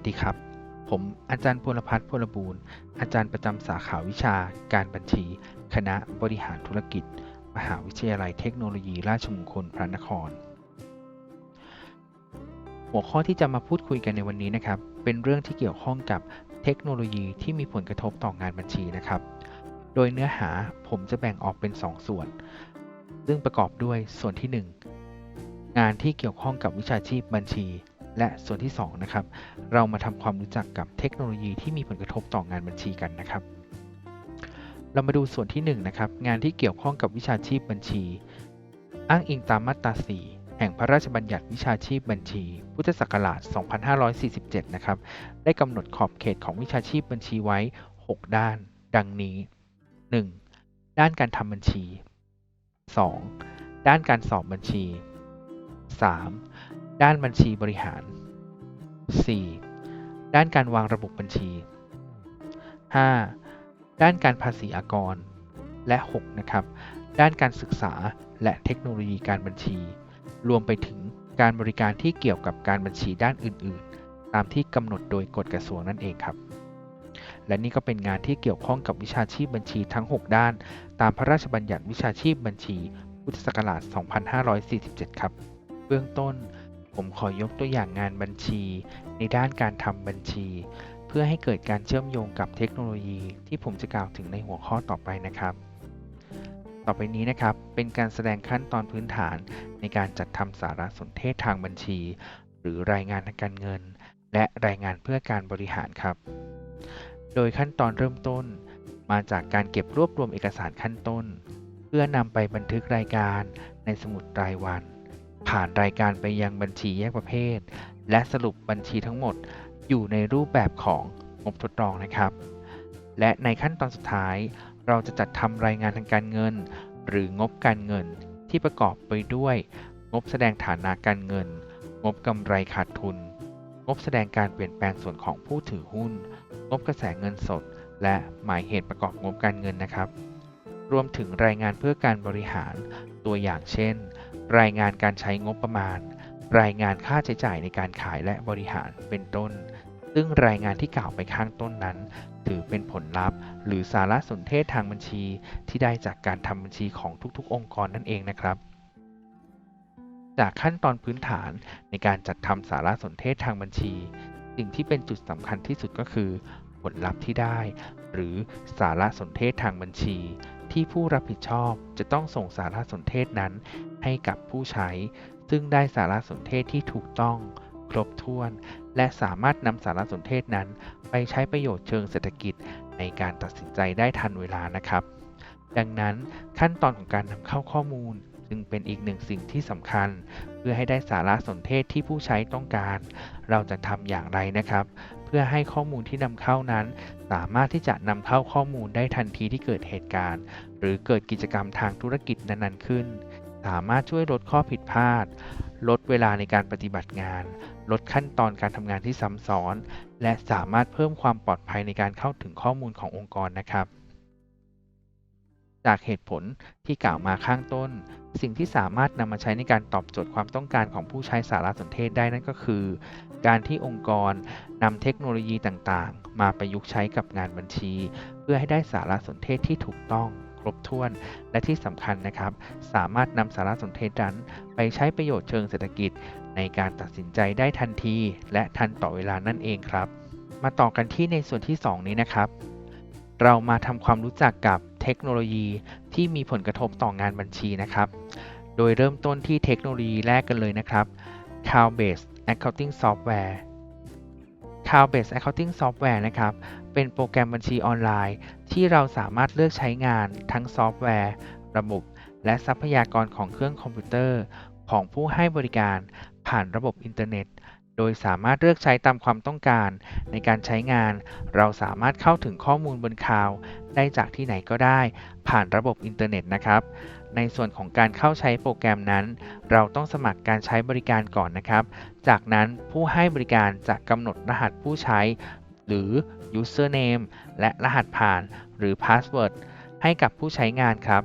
สดีครับ ผมอาจารย์พลพัฒน์พลบูรณ์อาจารย์ประจำสาขาวิชา การบัญชี คณะบริหารธุรกิจ มหาวิทยาลัยเทคโนโลยีราชมงคลพระนคร หัวข้อที่จะมาพูดคุยกันในวันนี้นะครับ เป็นเรื่องที่เกี่ยวข้องกับเทคโนโลยีที่มีผลกระทบต่องานบัญชีนะครับ โดยเนื้อหาผมจะแบ่งออกเป็น 2ส่วน ซึ่งประกอบด้วยส่วนที่ 1 งานที่เกี่ยวข้องกับวิชาชีพบัญชี และส่วนที่2นะครับเรามาทำความรู้จักกับเทคโนโลยีที่มีผลกระทบต่องานบัญชีกันนะครับ เรามาดูส่วนที่1นะครับงานที่เกี่ยวข้องกับวิชาชีพบัญชี อ้างอิงตามมาตรา 4แห่งพระราชบัญญัติวิชาชีพบัญชี พุทธศักราช 2547 นะครับ ได้กำหนดขอบเขตของวิชาชีพบัญชีไว้ 6 ด้าน ดังนี้ 1. ด้านการทำบัญชี 2. ด้านการสอบบัญชี 3. ด้านบัญชีบริหาร 4. ด้านการวางระบบบัญชี 5. ด้านการภาษีอากร และ 6 นะครับ ด้านการศึกษาและเทคโนโลยีการบัญชี รวมไปถึงการบริการที่เกี่ยวกับการบัญชีด้านอื่น ๆ ตามที่กำหนดโดยกฎกระทรวงนั่นเองครับ และนี่ก็เป็นงานที่เกี่ยวข้องกับวิชาชีพบัญชีทั้ง 6 ด้าน ตามพระราชบัญญัติวิชาชีพบัญชี พุทธศักราช 2547 ครับ เบื้องต้น ผมขอยกตัวอย่างงานบัญชี ในด้านการทำบัญชี เพื่อให้เกิดการเชื่อมโยงกับเทคโนโลยีที่ผมจะกล่าวถึงในหัวข้อต่อไปนะครับ ต่อไปนี้นะครับ เป็นการแสดงขั้นตอนพื้นฐานในการจัดทำสารสนเทศทางบัญชี หรือรายงานทางการเงิน และรายงานเพื่อการบริหารครับ โดยขั้นตอนเริ่มต้น มาจากการเก็บรวบรวมเอกสารขั้นต้น เพื่อนำไปบันทึกรายการในสมุดรายวัน ผ่านรายการไปยังบัญชีแยกประเภท และสรุปบัญชีทั้งหมดอยู่ในรูปแบบของงบทดลองนะครับ และในขั้นตอนสุดท้าย เราจะจัดทำรายงานทางการเงิน หรืองบการเงินที่ประกอบไปด้วย งบแสดงฐานะการเงิน งบกำไรขาดทุน งบแสดงการเปลี่ยนแปลงส่วนของผู้ถือหุ้น งบกระแสเงินสด และหมายเหตุประกอบงบการเงินนะครับ รวมถึงรายงานเพื่อการบริหารตัวอย่างเช่น รายงานการใช้งบประมาณ รายงานค่าใช้จ่ายในการขายและบริหารเป็นต้น ซึ่งรายงานที่กล่าวไปข้างต้นนั้น ถือเป็นผลลัพธ์ หรือสารสนเทศทางบัญชี ที่ได้จากการทำบัญชีของทุกๆ องค์กรนั่นเองนะครับจากขั้นตอนพื้นฐานในการจัดทำสารสนเทศทางบัญชี สิ่งที่เป็นจุดสำคัญที่สุดก็คือ ผลลัพธ์ที่ได้ หรือสารสนเทศทางบัญชี ที่ผู้รับผิดชอบจะต้องส่งสารสนเทศนั้นให้กับผู้ใช้ ซึ่งได้สารสนเทศที่ถูกต้อง ครบถ้วน และสามารถนำสารสนเทศนั้น ไปใช้ประโยชน์เชิงเศรษฐกิจในการตัดสินใจได้ทันเวลานะครับ ดังนั้นขั้นตอนของการนำเข้าข้อมูลจึงเป็นอีกหนึ่งสิ่งที่สำคัญ เพื่อให้ได้สารสนเทศที่ผู้ใช้ต้องการ เราจะทำอย่างไรนะครับ พื่อให้ข้อมูลที่นำเข้านั้น สามารถที่จะนำเข้าข้อมูลได้ทันทีที่เกิดเหตุการณ์ หรือเกิดกิจกรรมทางธุรกิจนั้นๆขึ้น สามารถช่วยลดข้อผิดพลาด ลดเวลาในการปฏิบัติงาน ลดขั้นตอนการทำงานที่ซ้ำซ้อน และสามารถเพิ่มความปลอดภัยในการเข้าถึงข้อมูลขององค์กรนะครับจากเหตุผลที่กล่าวมาข้างต้น สิ่งที่สามารถนำมาใช้ในการตอบโจทย์ความต้องการของผู้ใช้สารสนเทศได้นั่นก็คือ การที่องค์กรนำเทคโนโลยีต่างๆ มาประยุกต์ใช้กับงานบัญชี เพื่อให้ได้สารสนเทศที่ถูกต้องครบถ้วน และที่สำคัญนะครับ สามารถนำสารสนเทศนั้นไปใช้ประโยชน์เชิงเศรษฐกิจ ในการตัดสินใจได้ทันที และทันต่อเวลานั่นเองครับ มาต่อกันที่ในส่วนที่ 2 นี้นะครับ เรามาทำความรู้จักกับเทคโนโลยีที่มีผลกระทบต่องานบัญชีนะครับ โดยเริ่มต้นที่เทคโนโลยีแรกกันเลยนะครับ Cloud Based Accounting Software Cloud Based Accounting Software นะครับ เป็นโปรแกรมบัญชีออนไลน์ ที่เราสามารถเลือกใช้งานทั้งซอฟต์แวร์ ระบบ และทรัพยากรของเครื่องคอมพิวเตอร์ ของผู้ให้บริการผ่านระบบอินเทอร์เน็ต โดยสามารถเลือกใช้ตามความต้องการ ในการใช้งาน เราสามารถเข้าถึงข้อมูลบนคลาว ได้จากที่ไหนก็ได้ ผ่านระบบอินเทอร์เน็ตนะครับ ในส่วนของการเข้าใช้โปรแกรมนั้น เราต้องสมัครการใช้บริการก่อนนะครับ จากนั้นผู้ให้บริการจะกำหนดรหัสผู้ใช้ หรือ username และรหัสผ่านหรือ password ให้กับผู้ใช้งานครับ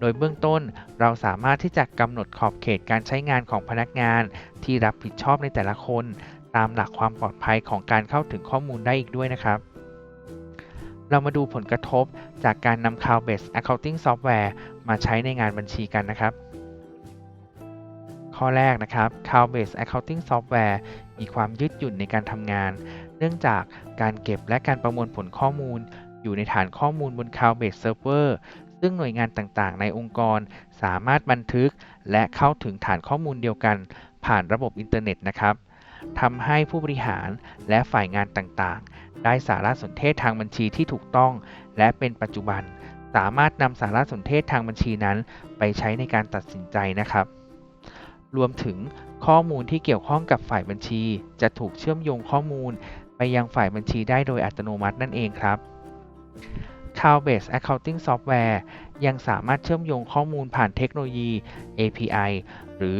โดยเบื้องต้นเราสามารถที่จะกำหนดขอบเขตการใช้งานของพนักงาน ที่รับผิดชอบในแต่ละคน ตามหลักความปลอดภัยของการเข้าถึงข้อมูลได้อีกด้วยนะครับ เรามาดูผลกระทบจากการนำ Cloud-based Accounting Software มาใช้ในงานบัญชีกันนะครับ ข้อแรกนะครับ Cloud-based Accounting Software มีความยืดหยุ่นในการทำงาน เนื่องจากการเก็บและการประมวลผลข้อมูล อยู่ในฐานข้อมูลบน Cloud-based Server ซึ่งหน่วยงานต่างๆ ในองค์กรสามารถบันทึก และเข้าถึงฐานข้อมูลเดียวกัน ผ่านระบบอินเทอร์เน็ตนะครับทำให้ผู้บริหารและฝ่ายงานต่างๆ ได้สารสนเทศทางบัญชีที่ถูกต้อง และเป็นปัจจุบัน สามารถนำสารสนเทศทางบัญชีนั้น ไปใช้ในการตัดสินใจนะครับ รวมถึงข้อมูลที่เกี่ยวข้องกับฝ่ายบัญชี จะถูกเชื่อมโยงข้อมูล ไปยังฝ่ายบัญชีได้โดยอัตโนมัตินั่นเองครับ Cloud-based Accounting Software ยังสามารถเชื่อมโยงข้อมูลผ่านเทคโนโลยี API หรือ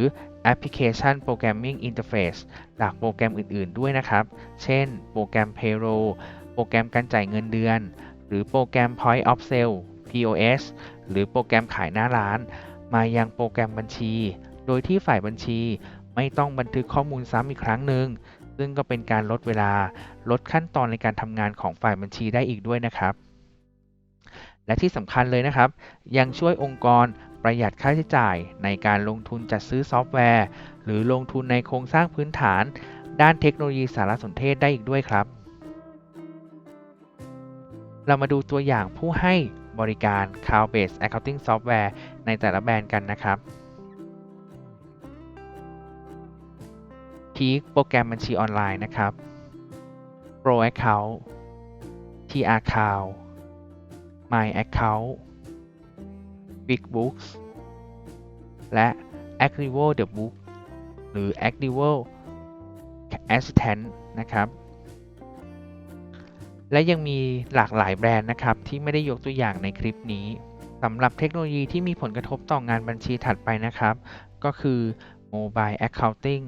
Application Programming Interface จากโปรแกรมอื่น ๆ ด้วยนะครับ เช่น โปรแกรม Payroll โปรแกรมการจ่ายเงินเดือน หรือโปรแกรม Point of Sale POS หรือโปรแกรมขายหน้าร้าน มายังโปรแกรมบัญชี โดยที่ฝ่ายบัญชีไม่ต้องบันทึกข้อมูลซ้ำอีกครั้งหนึ่ง ซึ่งก็เป็นการลดเวลา ลดขั้นตอนในการทำงานของฝ่ายบัญชีได้อีกด้วยนะครับ และที่สำคัญเลยนะครับ ยังช่วยองค์กร ประหยัดค่าใช้จ่ายในการลงทุนจัดซื้อซอฟต์แวร์ หรือลงทุนในโครงสร้างพื้นฐาน ด้านเทคโนโลยีสารสนเทศได้อีกด้วยครับ เรามาดูตัวอย่างผู้ให้บริการ Cloud-based Accounting Software ในแต่ละแบรนด์กันนะครับ Peak โปรแกรมบัญชีออนไลน์นะครับ Pro Account TR Account My Account QuickBooks และ Activo The Book หรือ Activo Assistant นะครับ และยังมีหลากหลายแบรนด์นะครับ ที่ไม่ได้ยกตัวอย่างในคลิปนี้สำหรับเทคโนโลยีที่มีผลกระทบต่องานบัญชีถัดไปนะครับ ก็คือ Mobile Accounting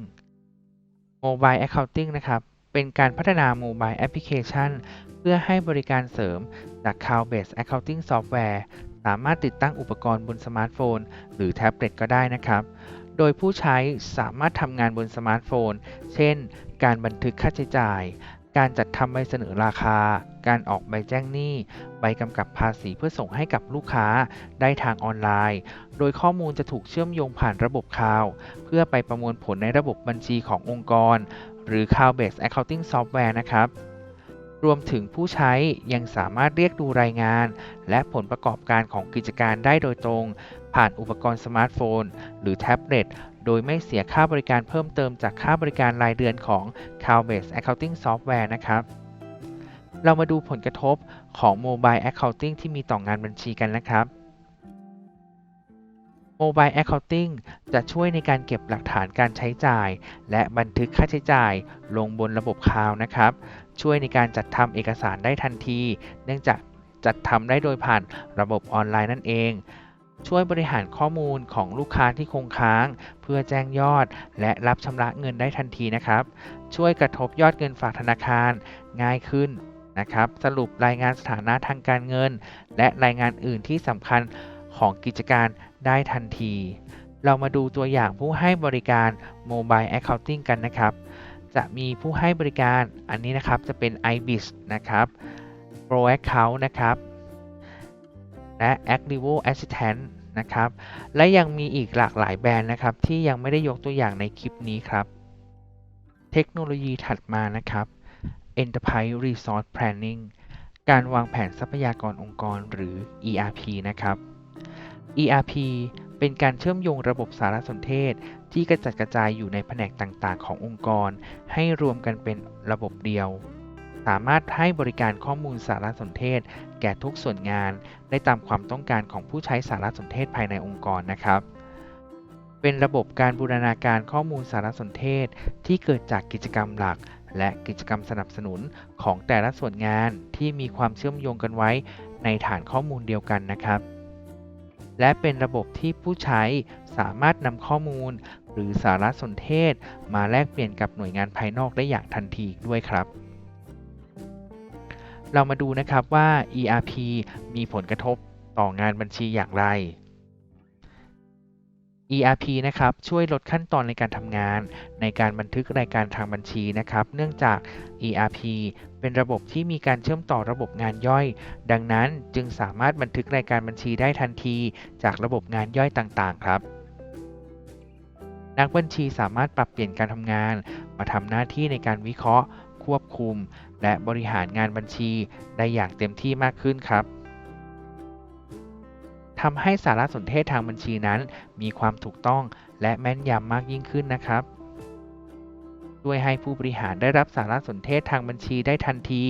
Mobile Accounting นะครับ เป็นการพัฒนา Mobile Application เพื่อให้บริการเสริมจาก Cloud-based Accounting Software สามารถติดตั้งอุปกรณ์บนสมาร์ทโฟน หรือแท็บเล็ตก็ได้นะครับ โดยผู้ใช้สามารถทำงานบนสมาร์ทโฟน เช่น การบันทึกค่าใช้จ่าย การจัดทำใบเสนอราคา การออกใบแจ้งหนี้ ใบกำกับภาษีเพื่อส่งให้กับลูกค้าได้ทางออนไลน์ โดยข้อมูลจะถูกเชื่อมโยงผ่านระบบคลาวเพื่อไปประมวลผลในระบบบัญชีขององค์กร หรือ Cloud-based Accounting Software นะครับ รวมถึงผู้ใช้ยังสามารถเรียกดูรายงาน และผลประกอบการของกิจการได้โดยตรง ผ่านอุปกรณ์สมาร์ทโฟน หรือแท็บเล็ตโดยไม่เสียค่าบริการเพิ่มเติมจากค่าบริการรายเดือนของ Cloud-based Accounting Software นะครับ เรามาดูผลกระทบของ Mobile Accounting ที่มีต่องานบัญชีกันนะครับ Mobile Accounting จะช่วยในการเก็บหลักฐานการใช้จ่าย และบันทึกค่าใช้จ่ายลงบนระบบคลาวด์นะครับ ช่วยในการจัดทำเอกสารได้ทันที เนื่องจากจัดทำได้โดยผ่านระบบออนไลน์นั่นเอง ช่วยบริหารข้อมูลของลูกค้าที่คงค้าง เพื่อแจ้งยอด และรับชำระเงินได้ทันทีนะครับ ช่วยกระทบยอดเงินฝากธนาคารง่ายขึ้นนะครับ สรุปรายงานสถานะทางการเงิน และรายงานอื่นที่สำคัญของกิจการได้ทันที เรามาดูตัวอย่างผู้ให้บริการ Mobile Accounting กันนะครับ จะมีผู้ให้บริการอันนี้นะครับจะเป็น IBIS นะครับ Pro Account นะครับและ Activo Assistant นะครับ และยังมีอีกหลากหลายแบรนด์นะครับ ที่ยังไม่ได้ยกตัวอย่างในคลิปนี้ครับ เทคโนโลยีถัดมานะครับ Enterprise Resource Planning การวางแผนทรัพยากรองค์กรหรือ ERP นะครับ ERP เป็นการเชื่อมโยงระบบสารสนเทศ ที่กระจัดกระจายอยู่ในแผนกต่างๆ ขององค์กร ให้รวมกันเป็นระบบเดียว สามารถให้บริการข้อมูลสารสนเทศ แก่ทุกส่วนงาน ได้ตามความต้องการของผู้ใช้สารสนเทศภายในองค์กรนะครับ เป็นระบบการบูรณาการข้อมูลสารสนเทศ ที่เกิดจากกิจกรรมหลัก และกิจกรรมสนับสนุนของแต่ละส่วนงานที่มีความเชื่อมโยงกันไว้ในฐานข้อมูลเดียวกันนะครับและเป็นระบบที่ผู้ใช้สามารถนำข้อมูล หรือสารสนเทศ มาแลกเปลี่ยนกับหน่วยงานภายนอกได้อย่างทันทีด้วยครับ เรามาดูนะครับว่า ERP มีผลกระทบต่องานบัญชีอย่างไร ERP นะครับช่วยลดขั้นตอนในการทำงาน ในการบันทึกรายการทางบัญชีนะครับ เนื่องจาก ERP เป็นระบบที่มีการเชื่อมต่อระบบงานย่อย ดังนั้นจึงสามารถบันทึกรายการบัญชีได้ทันที จากระบบงานย่อยต่างๆ ครับ นักบัญชีสามารถปรับเปลี่ยนการทำงาน มาทำหน้าที่ในการวิเคราะห์ ควบคุม และบริหารงานบัญชี ได้อย่างเต็มที่มากขึ้นครับทำให้สารสนเทศทางบัญชีนั้น มีความถูกต้องและแม่นยำมากยิ่งขึ้นนะครับช่วยให้ผู้บริหารได้รับสารสนเทศทางบัญชีได้ทันที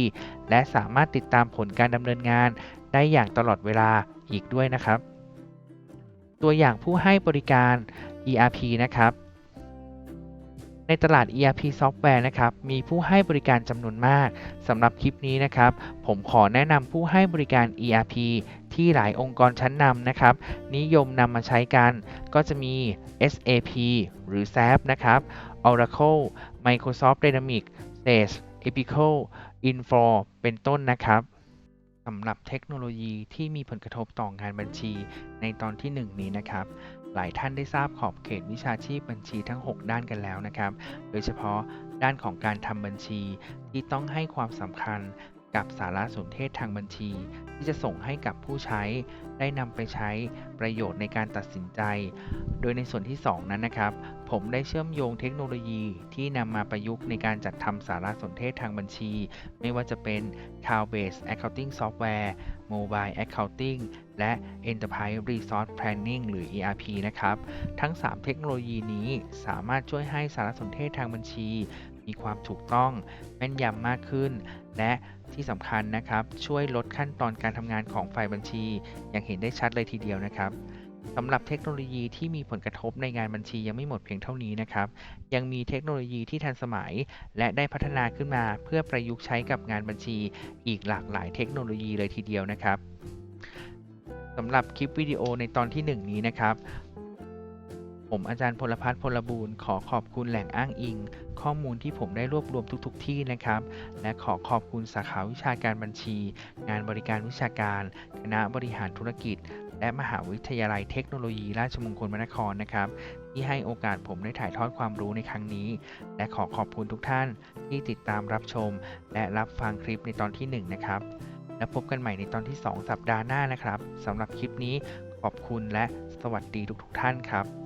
และสามารถติดตามผลการดำเนินงานได้อย่างตลอดเวลาอีกด้วยนะครับ ตัวอย่างผู้ให้บริการ ERP นะครับ ในตลาด ERP ซอฟต์แวร์นะครับ มีผู้ให้บริการจำนวนมากสำหรับคลิปนี้นะครับ ผมขอแนะนำผู้ให้บริการ ERP ที่หลายองค์กรชั้นนำนะครับ นิยมนำมาใช้กัน ก็จะมี SAP หรือ SAP นะครับ Oracle Microsoft Dynamics Sage Epical Infor เป็นต้นนะครับสำหรับเทคโนโลยีที่มีผลกระทบต่องานบัญชีในตอนที่ 1 นี้นะครับ หลายท่านได้ทราบขอบเขตวิชาชีพบัญชีทั้ง 6 ด้านกันแล้วนะครับ โดยเฉพาะด้านของการทำบัญชีที่ต้องให้ความสำคัญ กับสารสนเทศทางบัญชี ที่จะส่งให้กับผู้ใช้ได้นำไปใช้ประโยชน์ในการตัดสินใจ โดยในส่วนที่ 2 นั้นนะครับ ผมได้เชื่อมโยงเทคโนโลยีที่นำมาประยุกต์ในการจัดทำสารสนเทศทางบัญชี ไม่ว่าจะเป็น Cloud Based Accounting Software Mobile Accounting และ Enterprise Resource Planning หรือ ERP นะครับ ทั้ง 3 เทคโนโลยีนี้สามารถช่วยให้สารสนเทศทางบัญชี มีความถูกต้องแม่นยำมากขึ้น และที่สำคัญนะครับ ช่วยลดขั้นตอนการทำงานของฝ่ายบัญชี อย่างเห็นได้ชัดเลยทีเดียวนะครับสำหรับเทคโนโลยีที่มีผลกระทบในงานบัญชียังไม่หมดเพียงเท่านี้นะครับ ยังมีเทคโนโลยีที่ทันสมัย และได้พัฒนาขึ้นมาเพื่อประยุกต์ใช้กับงานบัญชี อีกหลากหลายเทคโนโลยีเลยทีเดียวนะครับสำหรับคลิปวิดีโอในตอนที่ 1 นี้นะครับ ผมอาจารย์พลพัฒน์พลบูรณ์ขอขอบคุณแหล่งอ้างอิง ข้อมูลที่ผมได้รวบรวมทุกๆทที่นะครับ และขอขอบคุณสาขาวิชาการบัญชี งานบริการวิชาการ คณะบริหารธุรกิจ และมหาวิทยาลัยเทคโนโลยีราชมงคลพระนครนะครับ ที่ให้โอกาสผมได้ถ่ายทอดความรู้ในครั้งนี้ และขอขอบคุณทุกท่านที่ติดตามรับชม และรับฟังคลิปในตอนที่ 1 นะครับ แล้วพบกันใหม่ในตอนที่ 2 สัปดาห์หน้านะครับสำหรับคลิปนี้ขอบคุณและสวัสดีทุกๆท่านครับ